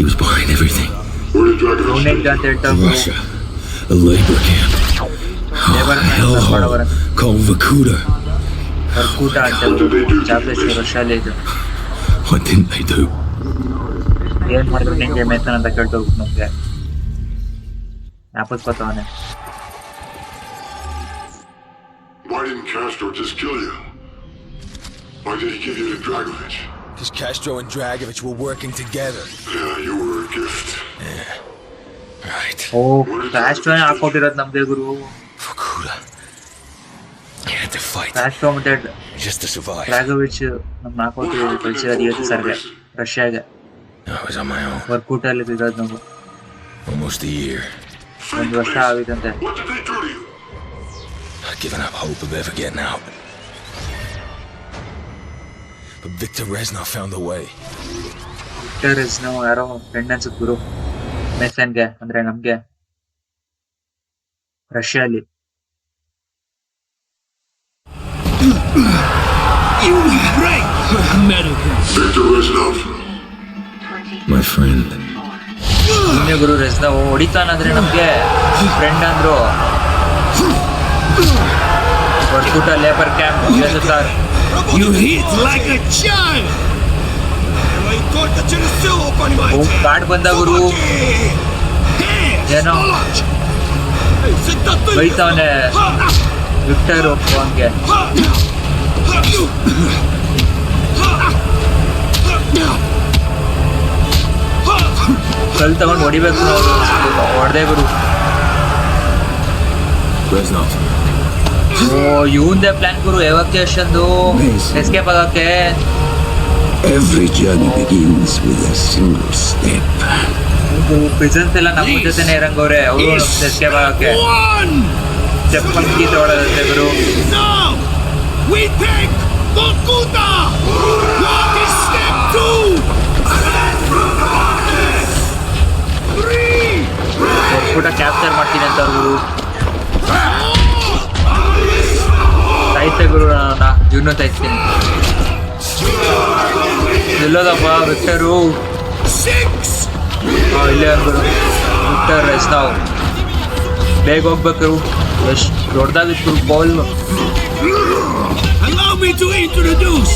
He was behind everything. Where did Dragon Russia. A labor camp. Oh, ah, a hellhole called Vakuta. What, what didn't they do? Yan, marunong din kayo meta ng tagal-dog nung yan. Tapos patonan. Why didn't Castro just kill you? Why did he give you to Dragovich? Because Castro and Dragovich were working together. Yeah, you were a gift. Right. ಓ ಕ್ಯಾಸ್ಟ್ರೋನೇ ಹಾಕೊಟ್ಟಿರೋದು ನಮ್ಗೆ ಗುರು Fukuda. He had to fight Castro ಮತ್ತೆ just to survive. ಡ್ರಾಗೋವಿಚ್ ನಮ್ ಹಾಕೊಟ್ಟು ಕಳ್ಸಿರೋದು ಇವತ್ತು ಸರ್ಗೆ ರಷ್ಯಾಗೆ I was on my own. ವರ್ಕೂಟಲ್ಲಿ ಇರೋದು ನಾವು Almost a year. ಒಂದು ವರ್ಷ ಆಗಿದಂತೆ What did they do to you? I'd given up hope of ever getting out. But Victor Reznov found a way. Victor Reznov ಯಾರೋ friend ಅನ್ಸುತ್ತೆ ಗುರು ಮೆಸನ್ಗೆ ಅಂದ್ರೆ ನಮ್ಗೆ ರಷ್ಯಾಲಿ Victor Reznov. My friend. ಇನ್ನೇ ಗುರು ರೆಸ್ನವ್ ಹೊಡಿತಾನಂದ್ರೆ ನಮ್ಗೆ ಫ್ರೆಂಡ್ ಅಂದ್ರು ವರ್ಕೂಟ ಲೇಬರ್ ಕ್ಯಾಂಪ್ ಆರ್ You hit like a child! Card ಬಂದ ಗುರು ಏನೋ ಬೈತಾವನೆ ವಿಕ್ಟರ್ ಫೋನ್ಗೆ ಕಲ್ ತಗೊಂಡು ಹೊಡಿಬೇಕು ನಾವು ಹೊಡೆದೆ ಗುರು Reznov. ಓ ಇವಂದೇ ಪ್ಲಾನ್ ಗುರು ಎವಾಕ್ಯುಯೇಷನ್ದು ಎಸ್ಕೇಪ್ ಆಗಕ್ಕೆ Every journey begins with a single step. Prisons ಎಲ್ಲ ನಮ್ಮ ಜೊತೆನೆ ಇರಂಗವ್ರೆ ಅವರು ಎಸ್ಕೇಪ್ ಆಗಕ್ಕೆ One! Step Gita ಹೊಡೋದಂತೆ Guru Now! We take Vorkuta! What is step two? Three! ಊಟ ಕ್ಯಾಪ್ಚರ್ ಮಾಡ್ತೀನಿ ಅಂತ ಗುರು ಸಾಯ್ತೆ ಗುರು ನಾನು ಇವನು ಸಾಯ್ತೀನಿ ಎಲ್ಲೋದಪ್ಪ ವಿಕ್ಟರು Six! ಹಾ, ಇಲ್ಲೇ ಗುರು ವಿಕ್ಟರ್ ಎಸ್ ನಾವು ಬೇಗ ಹೋಗ್ಬೇಕು ಎಷ್ಟು ದೊಡ್ಡದಾಗಿತ್ತು bowl Allow me to introduce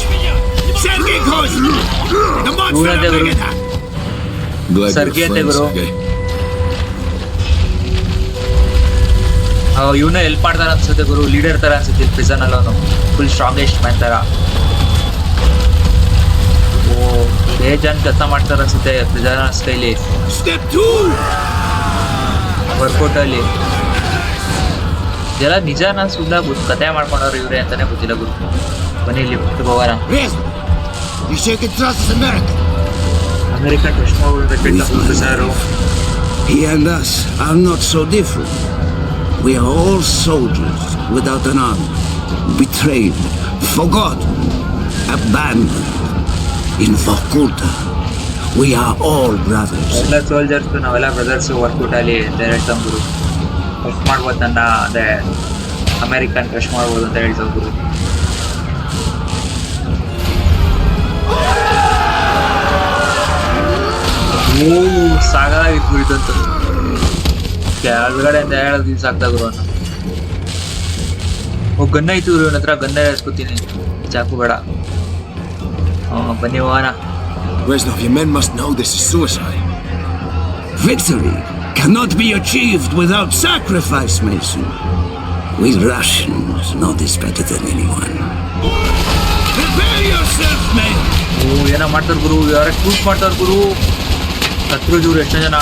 ಇವನು ಹೆಲ್ಪ್ ಮಾಡ್ತಾರ ಅನ್ಸುತ್ತೆ ಗುರು ಲೀಡರ್ ತರ ಅನ್ಸುತ್ತೆ ಪ್ರಿಸನ್ ಅಲ್ಲಿ ಅವನು ಫುಲ್ ಸ್ಟ್ರಾಂಗೆಸ್ಟ್ ಮ್ಯಾನ್ ತರ. ಓ ಬೇಜಾನ್ ಕೆಲಸ ಮಾಡ್ತಾರ ಅನ್ಸುತ್ತೆ ಪ್ರಿಸನ್ ಸ್ಟೈಲಿ! ವರ್ಕೌಟ್ ಅಲ್ಲಿ. ಇದೆಲ್ಲ ನಿಜಾನ ಸುಮ್ಮನೆ ಗುರು ಕತೆ ಮಾಡ್ಕೊಂಡವ್ರು ಇವ್ರೆ ಅಂತಾನೆ ಗೊತ್ತಿಲ್ಲ ಗುರು. ಬನ್ನಿ ಇಲ್ಲಿ ಹುಟ್ಟು ಹೋಗೋಣ. America test ಮಾಡ್ಬಿಡ್ಬೇಕು sir He and us are not so different. We are all soldiers without an army, betrayed, forgotten, abandoned. In Vorkuta, we are all brothers. ಎಲ್ಲ ಸೋಲ್ಜರ್ಸ್ ನಾವೆಲ್ಲ ಬ್ರದರ್ಸ್ ವರ್ಕೌಟ್ ಅಲ್ಲಿ ಡೈರೆಕ್ಟ್ ಗುರು ಟೆಸ್ಟ್ ಮಾಡ್ಬೋದು ನನ್ನ ಅದೇ American test ಮಾಡ್ಬೋದು ಅಂತ ಹೇಳ್ತಾರೆ ಗುರು ಓ ಸಾಕಾಗಿತ್ತು ಗುರು ಇದಂತೂ ಕೆಳಗಡೆ ಅಂತ ಹೇಳೋದು ದಿವ್ಸ ಆಗ್ತಾ ಗುರು ಅನ್ನ ಓ ಗನ್ನ ಐತು ಗುರು ಇವನ ಹತ್ರ ಗನ್ನ ಎಸ್ಕೊತೀನಿ ಚಾಕು ಬೇಡ ಹ್ಮ್, ಬನ್ನಿ ಹೋಗೋಣ Reznov, your men must know this is suicide. Victory cannot be achieved without sacrifice, Mason. We Russians know this better than anyone. Prepare yourself, men! ಓ ಏನೋ ಮಾಡ್ತಾರ ಗುರು ಯಾರ ಶೂಟ್ ಮಾಡ್ತಾರ ಗುರು ಸತ್ರು ಇವ್ರು ಎಷ್ಟೋ ಜನ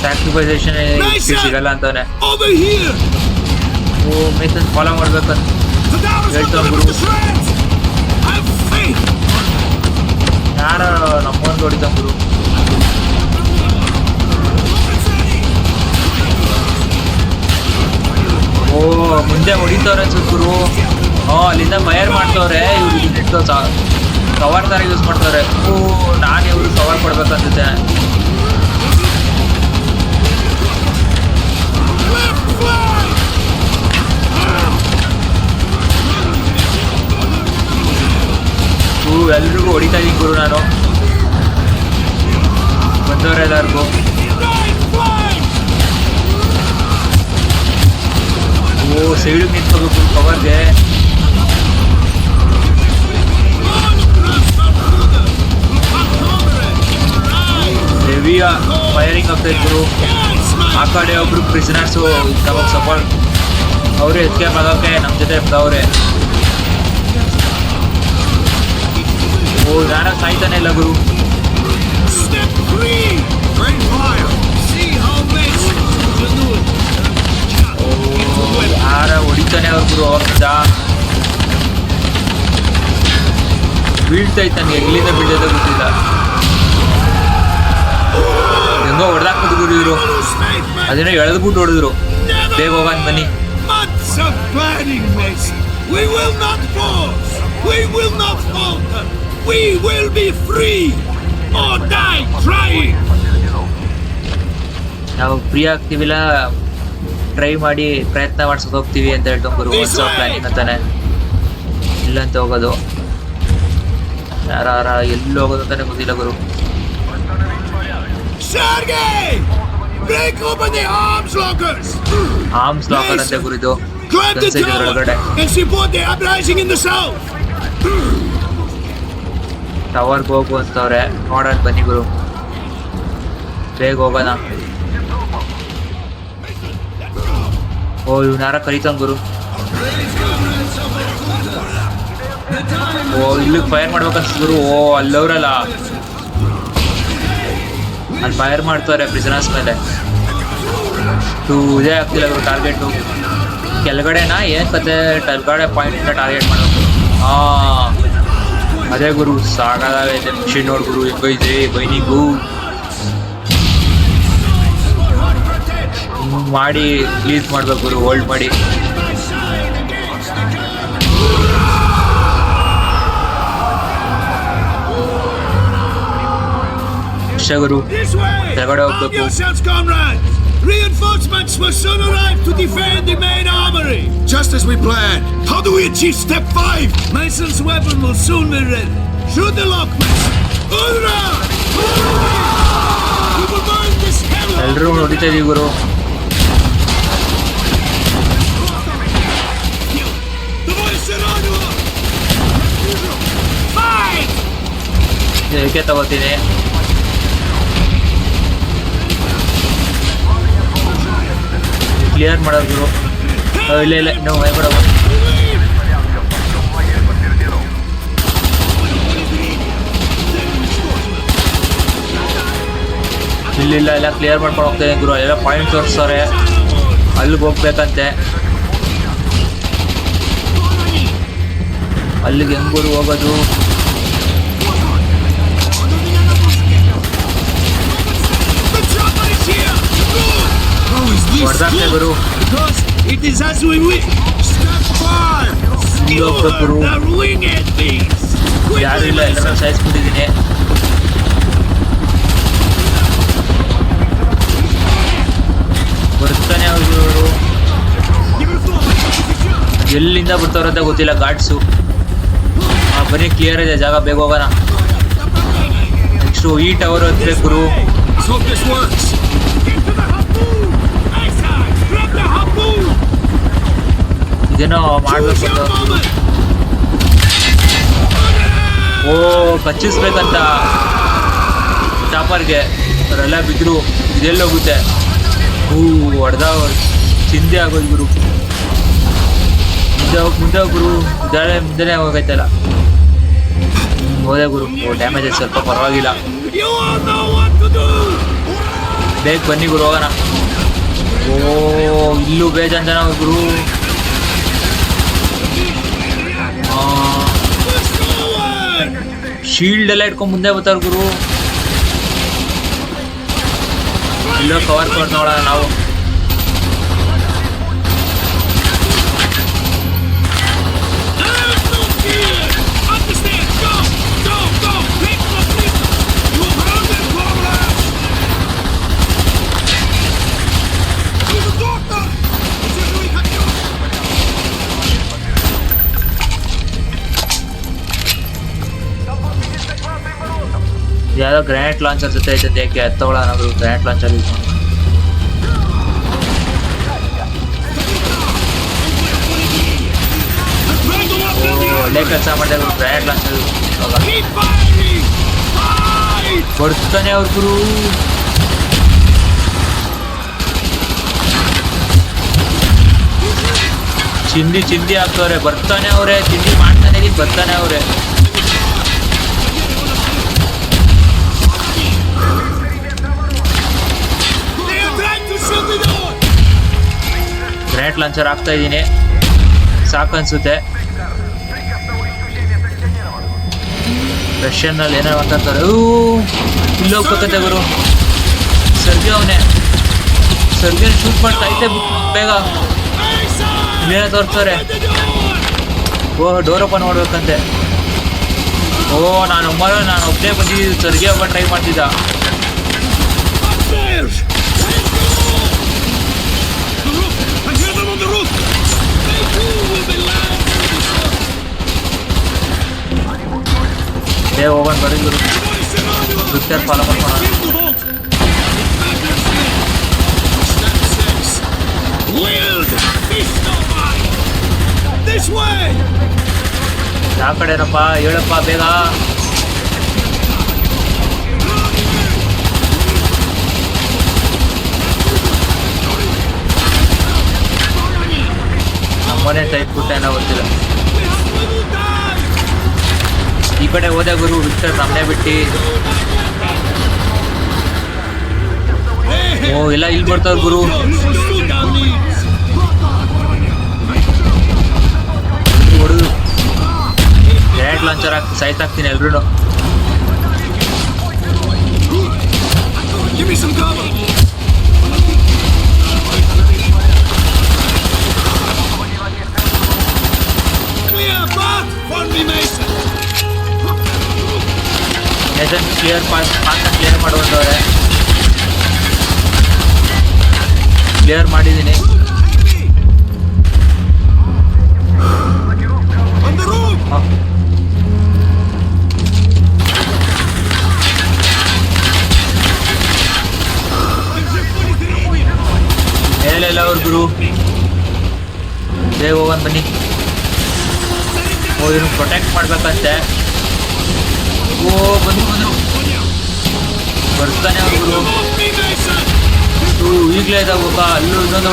ಸ್ಯಾಕ್ರಿಫೈಸೇಷನ್ ಸಿಗಲ್ಲ ಅಂತಾನೆ ಓ ಮೇಸನ್ ಫಾಲೋ ಮಾಡ್ಬೇಕಂತ! ಯಾರ ನಮ್ಮೊಂದು ಹೊಡಿತಾನ ಗುರು. ಓ ಮುಂದೆ ಹೊಡಿತವ್ರೆ ಅನ್ಸುತ್ತೆ ಗುರು. ಅಲ್ಲಿಂದ ಫೈರ್ ಮಾಡ್ತವ್ರೆ. ಇವ್ರು ಇಟ್ಟು ಕವರ್ ಥರ ಯೂಸ್ ಮಾಡ್ತಾರೆ ಓ ನಾನು ಇವ್ರು ಕವರ್ ಕೊಡ್ಬೇಕನ್ಸುತ್ತೆ Uh, l'unico corita di corona no Quanto era el largo? Oh, uh, seguirmiento que por favor de Debía firing ಆಗ್ತಾ ಇದ್ರು. ಆ ಕಡೆ ಒಬ್ರು ಪ್ರಿಸನರ್ಸು ನಮಗೆ ಸಪೋರ್ಟ್ ಅವರು ಎಸ್ಕೇಪ್ ಆಗೋಕೆ ನಮ್ಮ ಜೊತೆ ಇರ್ತಾವ್ರೆ. ಓ ಯಾರ ಸಾಯ್ತಾನೆ ಇಲ್ಲ ಗುರು. ಯಾರ ಹೊಡಿತಾನೆ ಅವ್ರು ಗುರು ಬೀಳ್ತಾ ಇತ್ತು ನನಗೆ ಎಲ್ಲಿಂದ ಬೀಳ್ತೈತೆ ಗೊತ್ತಿಲ್ಲ. ಹೊಡೆದಾಕ್ಬೋದು ಅದನ್ನ ಎಳೆದ್ಬಿಟ್ಟು ಹೊಡೆದ್ರು ಬೇಗ ಹೋಗನ್ ಬನ್ನಿ Months of planning, Mason. We will not pause. We will not falter. We will be free or die trying. ನಾವು ಫ್ರೀ ಆಗ್ತೀವಿಲ್ಲ ಟ್ರೈ ಮಾಡಿ ಪ್ರಯತ್ನ ಮಾಡ್ಸಕ್ ಹೋಗ್ತೀವಿ ಅಂತ ಹೇಳ್ಕೊಂಬರು ಹೊಸ ಪ್ಲಾನಿಂಗ್ ಅಂತಾನೆ ಇಲ್ಲಂತ ಹೋಗೋದು ಯಾರ ಯಾರ ಎಲ್ಲಿ ಹೋಗೋದು ಅಂತಾನೆ ಗೊತ್ತಿಲ್ಲ ಗುರು Sergei! Break open the arms lockers! Arms locker ಅಂತ the ಇದು Climb the tower and support the uprising in the south! ಟವರ್ಗೆ ಹೋಗು ಅಂತವ್ರೆ ನೋಡೋಣ ಬನ್ನಿ ಗುರು ಬೇಗ ಹೋಗೋಣ ಓ ಇವನಾರ ಕರಿತಾನ ಗುರು ಓ ಇಲ್ಲಿಗೆ ಫೈರ್ ಮಾಡ್ಬೇಕನ್ಸ್ ಗುರು ಓ ಅಲ್ಲವ್ರಲ್ಲ ಅಲ್ಲಿ ಫೈರ್ ಮಾಡ್ತಾರೆ ಪ್ರಿಸನರ್ಸ್ ಮೇಲೆ. ಇದೇ ಆಗ್ತಿಲ್ಲ ಗುರು ಟಾರ್ಗೆಟು ಕೆಳಗಡೆನಾ, ಏನ್ ಕತೆ? ಕೆಳಗಡೆ ಇಂದ ಟಾರ್ಗೆಟ್ ಮಾಡೋದು. ಆ, ಅದೇ ಗುರು ಸಾಕಾಗೈತೆ ಮಿಷಿನ್ ನೋಡ್ ಗುರು ಬೈನಿಗೂ. ಹಿಂಗ್ ಮಾಡಿ ರಿಲೀಸ್ ಮಾಡ್ಬೇಕು ಗುರು ಹೋಲ್ಡ್ ಮಾಡಿ. ಅಷ್ಟೇ ಗುರು This way! ಕೆಳಗಡೆ Arm ಹೋಗ್ಬೇಕು yourselves, comrades! Reinforcements will soon arrive to defend the main armory! Just as we planned. How do we achieve step five? Mason's weapon will soon be ready. Shoot the lock, Mason! Udra! We will burn this hell up! ಎಲ್ರೂ ಹೊಡಿತಾ ಇದೀವಿ ಗುರು The voice Geronimo! Fight! ಏಕೆ ತಗೋತೀನಿ Clear ಮಾಡೋದು. ಇಲ್ಲ ಇಲ್ಲ ನಾವು ಬಿಡೋ. ಇಲ್ಲ ಇಲ್ಲ, ಎಲ್ಲ ಕ್ಲಿಯರ್ ಮಾಡ್ಕೊಂಡು ಹೋಗ್ತೇನೆ ಗುರು. ಎಲ್ಲ ಪಾಯಿಂಟ್ ತೋರಿಸ್ತಾರೆ ಅಲ್ಲಿಗೆ ಹೋಗ್ಬೇಕಂತೆ. ಅಲ್ಲಿಗೆ ಹೆಂಗೂರು ಗುರು ಹೋಗೋದು? Good? Guru Because it is as we wish. Step five. Skewer Guru. the winged beast. ಯಾರು ಇಲ್ಲ ಎಲ್ಲರೂ ಸಾಯಿಸ್ಬಿಟ್ಟಿದ್ದೀನಿ ಬರ್ತಾನೆ ಅವರು ಎಲ್ಲಿಂದ ಬರ್ತಾವ್ರ ಅಂತ ಗೊತ್ತಿಲ್ಲ ಗಾಡ್ಸು ಆ ಬನ್ನಿ ಕ್ಲಿಯರ್ ಇದೆ ಜಾಗ ಬೇಗ ಹೋಗೋಣ ನೆಕ್ಸ್ಟು ಈ ಟವರ್ ಹತ್ಬೇಕು ಗುರು ಇದೇನೋ ಮಾಡಬೇಕು ಅಂತ ಓ, ಕಚ್ಚಿಸ್ಬೇಕಂತ. ಚಾಪರ್ಗೆ ಅವರೆಲ್ಲ ಬಿದ್ರು ಇದೆಲ್ಲೋಗುತ್ತೆ ಹೂ, ಹೊಡೆದ ಚಿಂದೆ ಆಗೋದು ಗುರು. ಮುಂದೆ ಹೋಗಿ, ಮುಂದೆ ಗುರು. ಇದಾಳೆ ಮುಂದೆನೇ ಹೋಗೈತಲ್ಲ. ಹೋದೆ ಗುರು. ಓ ಡ್ಯಾಮೇಜ್ ಸ್ವಲ್ಪ ಪರವಾಗಿಲ್ಲ. ಬೇಗ ಬನ್ನಿ ಗುರು, ಹೋಗೋಣ. ಓ, ಇಲ್ಲೂ ಬೇಜಾನ್ ಜನ ಗುರು. ಶೀಲ್ಡ್ ಎಲ್ಲ ಇಟ್ಕೊಂಡ್ ಮುಂದೆ ಬರ್ತಾರ ಗುರು. ಇಲ್ಲ ಕವರ್ ಕೊಡ್ ನೋಡ ನಾವು. ಯಾವ್ದೋ ಗ್ರ್ಯಾಂಡ್ ಲಾಂಚರ್ ಜೊತೆ ಐತೆ ಯಾಕೆ ಅದು ತಗೊಳ್ಳೋಣ ಗ್ರ್ಯಾಂಡ್ ಲಾಂಚರ್ ಯೂಸ್ ಮಾಡಿ ಓ, ಒಳ್ಳೆ ಕೆಲಸ ಮಾಡಿದೆ grenade launcher Keep firing! Fight! ಬರ್ತಾನೆ ಅವ್ರ ಗುರು ಚಿಂದಿ ಚಿಂದಿ ಆಗ್ತವ್ರೆ ಬರ್ತಾನೆ ಅವ್ರೆ ಚಿಂದಿ ಮಾಡ್ತಾನೆ ಇದೀನಿ ಬರ್ತಾನೆ ಅವ್ರೆ ಗ್ರ್ಯಾಂಡ್ ಲಾಂಚರ್ ಆಗ್ತಾ ಇದ್ದೀನಿ ಸಾಕನ್ಸುತ್ತೆ ರಷ್ಯನ್ನಲ್ಲಿ ಏನೋ ಮಾತಾಡ್ತಾರೆ. ಓ ಇಲ್ಲಿ ಗುರು. ಸರ್ಗೆ ಅವನೇ. ಸರ್ಗೆ ಶೂಟ್ ಮಾಡ್ತಾ ಐತೆ ಬೇಗ. Mason! ತೋರ್ತಾರೆ ಓ ಡೋರ್ ಓಪನ್ ಮಾಡ್ಬೇಕಂತೆ. ಓ, ನಾನು ಒಬ್ಬ ನಾನು ಒಬ್ಬನೇ ಬಂದಿದ್ದು ಸರ್ಗೆ ಒಬ್ಬ ಟ್ರೈ ಮಾಡ್ತಿದ್ದ. ಏ ಹೋಗೋಣ ಬರೀ ಗುರು Victor, follow up on Wield! Feast of mine! This way! ಯಾವ ಕಡೆನಪ್ಪ ಹೇಳಪ್ಪ ಬೇಗ ನಮ್ಮನೆ ಟೈಪ್ ಬಿಟ್ಟ ಏನೋ ಗೊತ್ತಿಲ್ಲ We will die! ಈ ಕಡೆ ಹೋದ ಗುರು ಬಿಟ್ಟರೆ ತಂದೆ ಬಿಟ್ಟು ಓ ಎಲ್ಲ ಇಲ್ಲಿ ಬರ್ತಾರೆ ಗುರು. ಹೊಡೆದು ಗ್ರ್ಯಾಂಡ್ ಲಾಂಚರ್ ಹಾಕಿ ಸೈತ್ ಹಾಕ್ತೀನಿ ಎಲ್ರೂ Clear path for me, Mason. Nation clear pass pass clear ಮಾಡುವಂಥವ್ರೆ clear ಮಾಡಿದ್ದೀನಿ. ಮೇಲೆಲ್ಲ ಅವ್ರ ಗುರು. ಬೇಗ ಹೋಗೋಣ ಬನ್ನಿ. ಓ ಪ್ರೊಟೆಕ್ಟ್ ಮಾಡ್ಬೇಕಂತೆ. ಓ ಬಂದು ಬಂದ್ರು. ಬರ್ತಾನೆ ಅವ್ರ. ಈಗಲೇ ಈಗ್ಲೇ ಇದಾಗಬೇಕಾ ಅಲ್ಲೂ ಇನ್ನೊಂದು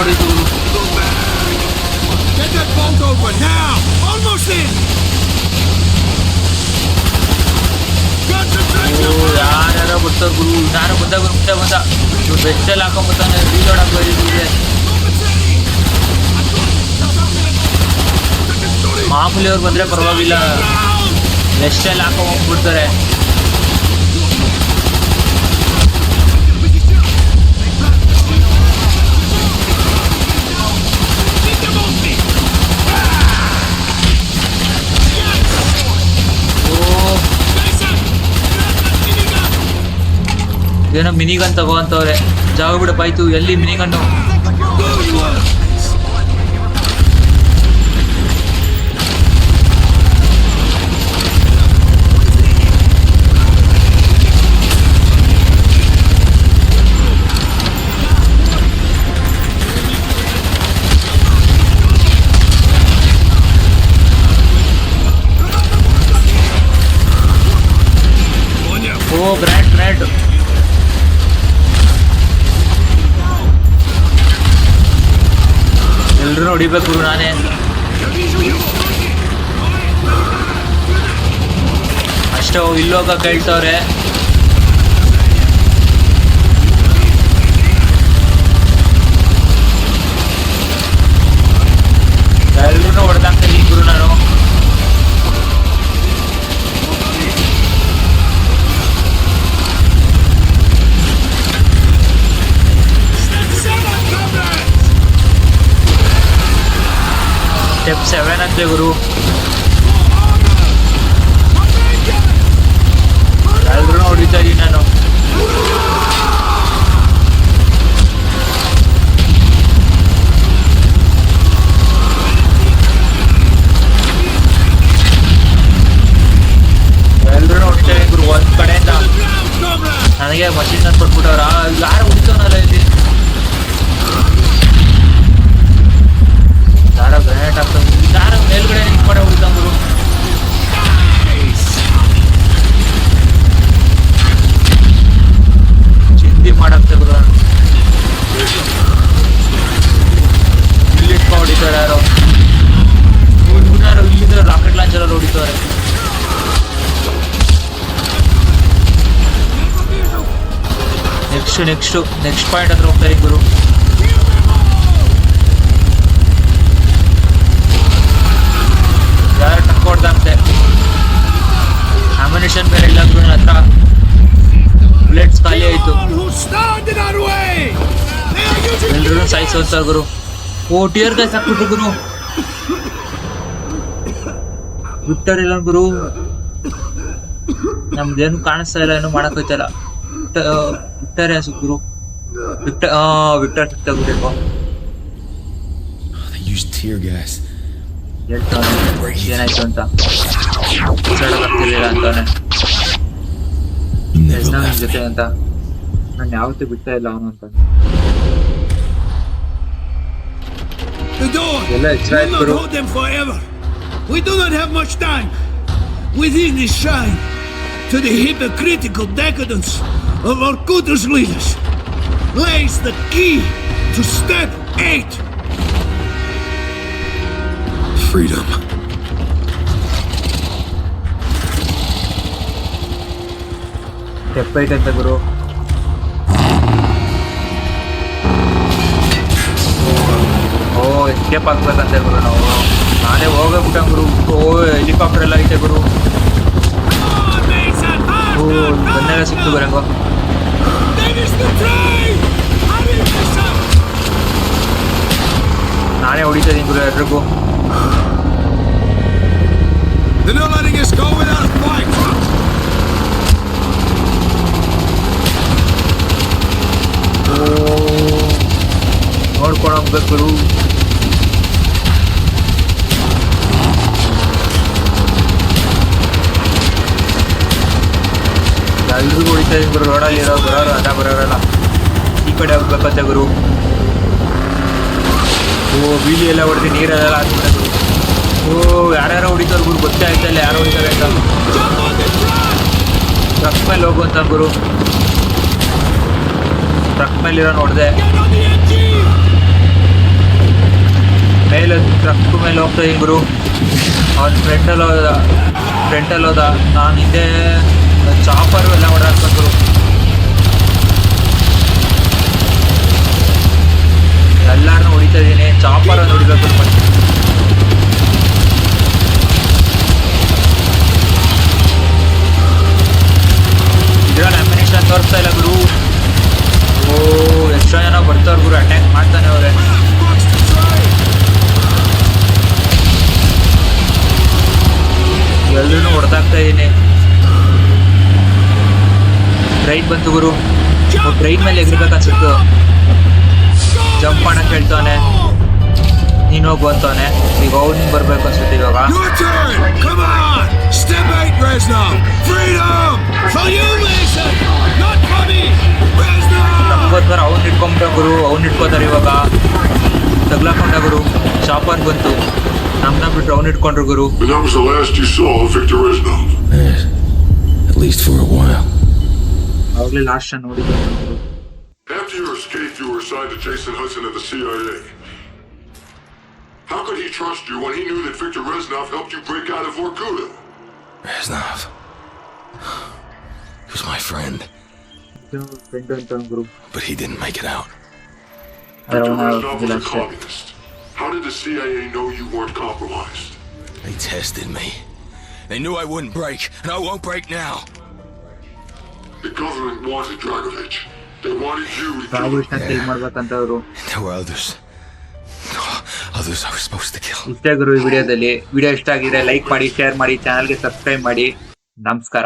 Concentration! ಯಾರ್ಯಾರೋ ಬರ್ತಾರ ಗುರು. ಯಾರು ಬಂದ. ಗುರು ಮುಂದೆ ಬಂದ ಇವ್ರು ಬೆಚ್ಚಲ್ಲಿ ಹಾಕೊಂಬತ್ತಾನೆ ರೀಲೋಡ್ ಹಾಕೋದಿದ್ರೆ ಮಾಮೂಲಿ ಅವ್ರು ಬಂದ್ರೆ ಪರವಾಗಿಲ್ಲ. ಎಷ್ಟೆಲ್ಲ ಹಾಕೋ ಹೋಗ್ಬಿಡ್ತಾರೆ! ಏನೋ ಮಿನಿಗನ್ ತಗೋ ಅಂತವ್ರೆ. ಜಾಗ ಬಿಡಪ್ಪ ಆಯ್ತು ಎಲ್ಲಿ ಮಿನಿಗನ್ನು? ಎಲ್ರು ಹೊಡಿಬೇಕು ಗುರು ನಾನೇ ಅಷ್ಟೇ ಇಲ್ಲೋಗ ಕೇಳ್ತವ್ರೆ ಎಲ್ರು ಹೊಡೆದಾಕ್ತೀನಿ ಗುರು ನಾನು ಸ್ಟೆಪ್ ಸೆವೆನ್ ಅಂತೆ ಗುರು ಎಲ್ರು ಹೊಡಿತಾ ಇದೀನಿ ನೆಕ್ಸ್ಟ್ ನೆಕ್ಸ್ಟ್ ನೆಕ್ಸ್ಟ್ ಪಾಯಿಂಟ್ ಹತ್ರ ಹೋಗ್ತಾರೆ ಗುರು ಯಾರು ಟಕ್ ಹೊಡ್ದಂತೆ ಆಮಿನೇಷನ್ ಬೇರೆ ಇಲ್ಲ ಗುರು ಹತ್ರ. ಬುಲೆಟ್ಸ್ ಖಾಲಿ ಆಯಿತು. ಎಲ್ರೂ ಸಾಯಿಸೋತಾರೆ ಗುರು. ಬಿಟ್ಟರ್ ಟಿಯರ್ ಗೈಸ್ ಹಾಕ್ಬಿಟ್ರು ಗುರು. ವಿಕ್ಟರ್ ಇಲ್ಲ ಗುರು. ನಮ್ದೇನು ಕಾಣಿಸ್ತಾ ಇಲ್ಲ, ಏನು ಮಾಡಕ್ ಹೋಯ್ತಲ್ಲ. ವಿಕ್ಟರ್ ಯಾಸು ಗುರು ವಿಕ್ಟರ್ ಆ ವಿಕ್ಟರ್ ಸಿಕ್ತಾ ಗುರು They used tear gas. ಹೇಳ್ತಾನೆ ಏನಾಯ್ತು ಅಂತ ಸಡನ್ ಆಗ್ತಿರ್ಲಿಲ್ಲ ಅಂತಾನೆ You never ನನ್ನ left ಜೊತೆ me. ಅಂತ ನಾನು ಯಾವತ್ತೂ ಬಿಡ್ತಾ ಇಲ್ಲ ಅವನು ಅಂತ the door! ಎಲ್ಲ We'll ಎಚ್ಚರ not Guru hold them forever. We do not have much time. Within this shrine, to the hypocritical decadence of our Kutus leaders, lays the key to step eight. Freedom. Step ಐತೆ ಅಂತ ಗುರು ಓ escape ಆಗ್ಬೇಕಂತೆ ಗುರು ನಾವು ನಾನೇ ಹೋಗ್ಬಿಟ್ಟ ಗುರು ಓ helicopter ಎಲ್ಲ ಐತೆ ಗುರು the train! Hurry, Mason! ನಾನೇ ಹೊಡಿತಾ ಇದೀನಿ ಗುರು ಎಲ್ರಿಗೂ They're not letting us go without a fight! ನೋಡ್ಕೊಂಡು ಹೋಗ್ಬೇಕು ಎಲ್ರಿಗೂ ಹೊಡಿತಾ ಇದ್ರು ರೋಡಲ್ಲಿ ಇರೋ ಬರೋರು ಅದ ಬರೋರಲ್ಲ ಈ ಕಡೆ ಹೋಗ್ಬೇಕಂತೆ ಗುರು. ಓ, ಬೀದಿ ಎಲ್ಲ ಹೊಡೆದು ನೀರೆಲ್ಲ ಗುರು. ಓ, ಯಾರ್ಯಾರೋ ಹೊಡಿತಾರೆ ಗುರು, ಗೊತ್ತೇ ಆಯ್ತಲ್ಲ ಯಾರು ಹೊಡಿತಾರೆ ಅಂತ. ಟ್ರಕ್ ಮೇಲೆ ಹೋಗುವಂತ ಗುರು. ಟ್ರಕ್ ಮೇಲೆ ಇರೋ ನೋಡಿದೆ! ಮೇಲೆ ಟ್ರಕ್ ಮೇಲೆ ಹೋಗ್ತಾ ಗುರು. ಅವ್ನ ಫ್ರೆಂಡಲ್ಲಿ ಹೋದ ಫ್ರೆಂಡಲ್ಲಿ ಹೋದ. ನಾನು ಹಿಂದೆ ಚಾಪರು ಎಲ್ಲ ಓಡಾಡ್ಕೊಂಡು ಗುರು ಎಲ್ಲಾರನ್ನೂ ಹೊಡಿತಾ ಇದ್ದೀನಿ ಚಾಪರ್ ಅನ್ನು ಹೊಡಿಬೇಕು ಮತ್ತೆ ಇದ್ರಲ್ಲಿ ಅಮ್ಯುನಿಷನ್ ತೋರಿಸ್ತಾ ಇಲ್ಲ ಗುರು. ಓ, ಎಷ್ಟೋ ಜನ ಬರ್ತಾರ ಗುರು ಅಟ್ಯಾಕ್ ಮಾಡ್ತಾನೆ ಅವ್ರೆ! ಎಲ್ಲರೂ ಹೊಡೆದಾಗ್ತಾ ಇದ್ದೀನಿ ಬ್ರೈಟ್ ಬಂತು ಗುರು. ಬ್ರೈಟ್ ಮೇಲೆ ಎಗರ್ಬೇಕನ್ಸುತ್ತು ಜಂಪ್ ಮಾಡಕ್ ಹೇಳ್ತಾನೆ. ನೀನು ಹೋಗು ಅಂತಾನೆ. ಈಗ ಅವ್ನು ಬರ್ಬೇಕು ಅನ್ಸುತ್ತೆ ಇವಾಗ. ನಮ್ಗೋಸ್ಕರ ಅವ್ನ ಇಟ್ಕೊಂಬಿಟ್ಟ ಗುರು. ಅವ್ನ ಇಟ್ಕೋತಾರೆ ಇವಾಗ. ತಗ್ಲಾಕೊಂಡ ಗುರು. ಶಾಪರ್ ಬಂತು. ನಮ್ಮ ನಮ್ಮ ಬಿಟ್ಟು ಅವ್ನ ಇಟ್ಕೊಂಡ್ರು ಗುರು. At. ಅವಾಗಲೇ ಲಾಸ್ಟ್ ನೋಡಿದ್ದು ಗುರು After your escape, you were assigned to Jason Hudson of the CIA. How could he trust you when he knew that Victor Reznov helped you break out of Vorkuta? Reznov. He was my friend, friend ಅಂತ ಗುರು but he didn't make it out. ಅದ್ರ Victor ಅವನ Reznov was a ಅಷ್ಟೇ communist. How did the CIA know you weren't compromised? They tested me. They knew I wouldn't break, and I won't break now. The government wanted Dragovich. They wanted you to do it. there were others. Others I was supposed to kill. ಇಷ್ಟೇ ಗುರು ಈ ವಿಡಿಯೋದಲ್ಲಿ video ಇಷ್ಟ ಆಗಿದೆ like ಮಾಡಿ share ಮಾಡಿ ಚಾನಲ್ಗೆ subscribe ಮಾಡಿ ನಮಸ್ಕಾರ